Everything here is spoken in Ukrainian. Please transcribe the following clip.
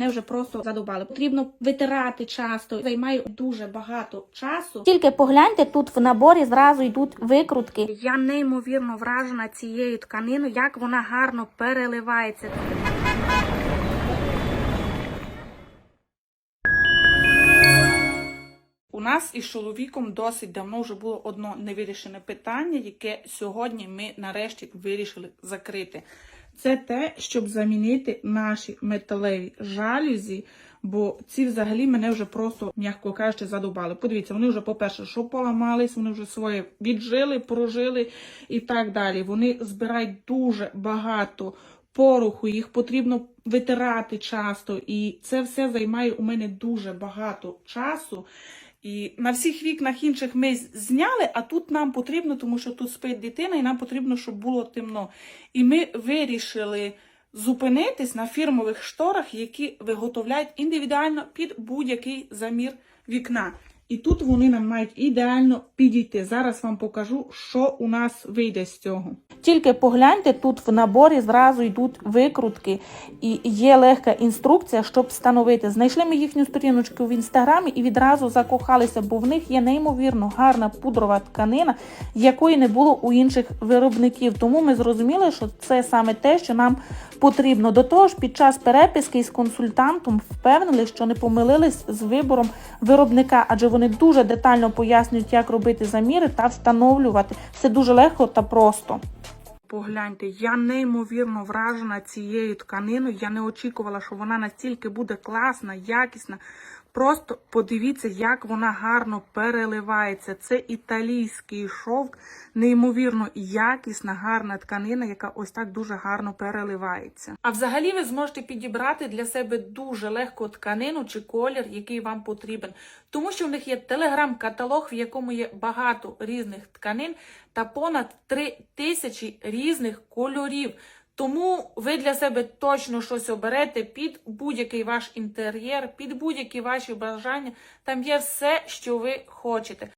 мене вже просто задобали. Потрібно витирати часто, займає дуже багато часу. Тільки погляньте, тут в наборі зразу йдуть викрутки. Я неймовірно вражена цією тканиною, як вона гарно переливається. У нас із чоловіком досить давно вже було одно невирішене питання, яке сьогодні ми нарешті вирішили закрити. Це те, щоб замінити наші металеві жалюзі, бо ці взагалі мене вже просто, м'яко кажучи, задубали. Подивіться, вони вже, по-перше, що поламались, вони вже своє віджили, прожили і так далі. Вони збирають дуже багато пороху, їх потрібно витирати часто, і це все займає у мене дуже багато часу. І на всіх вікнах інших ми зняли, а тут нам потрібно, тому що тут спить дитина, і нам потрібно, щоб було темно. І ми вирішили зупинитись на фірмових шторах, які виготовляють індивідуально під будь-який замір вікна. І тут вони нам мають ідеально підійти. Зараз вам покажу, що у нас вийде з цього. Тільки погляньте, тут в наборі зразу йдуть викрутки і є легка інструкція, щоб встановити. Знайшли ми їхню сторіночку в інстаграмі і відразу закохалися, бо в них є неймовірно гарна пудрова тканина, якої не було у інших виробників. Тому ми зрозуміли, що це саме те, що нам потрібно. До того ж, під час переписки із консультантом впевнили, що не помилились з вибором виробника, адже вони дуже детально пояснюють, як робити заміри та встановлювати. Все дуже легко та просто. Погляньте, я неймовірно вражена цією тканиною. Я не очікувала, що вона настільки буде класна, якісна. Просто подивіться, як вона гарно переливається. Це італійський шовк, неймовірно якісна, гарна тканина, яка ось так дуже гарно переливається. А взагалі ви зможете підібрати для себе дуже легко тканину чи колір, який вам потрібен. Тому що в них є телеграм-каталог, в якому є багато різних тканин та понад 3 тисячі різних кольорів. Тому ви для себе точно щось оберете під будь-який ваш інтер'єр, під будь-які ваші бажання. Там є все, що ви хочете.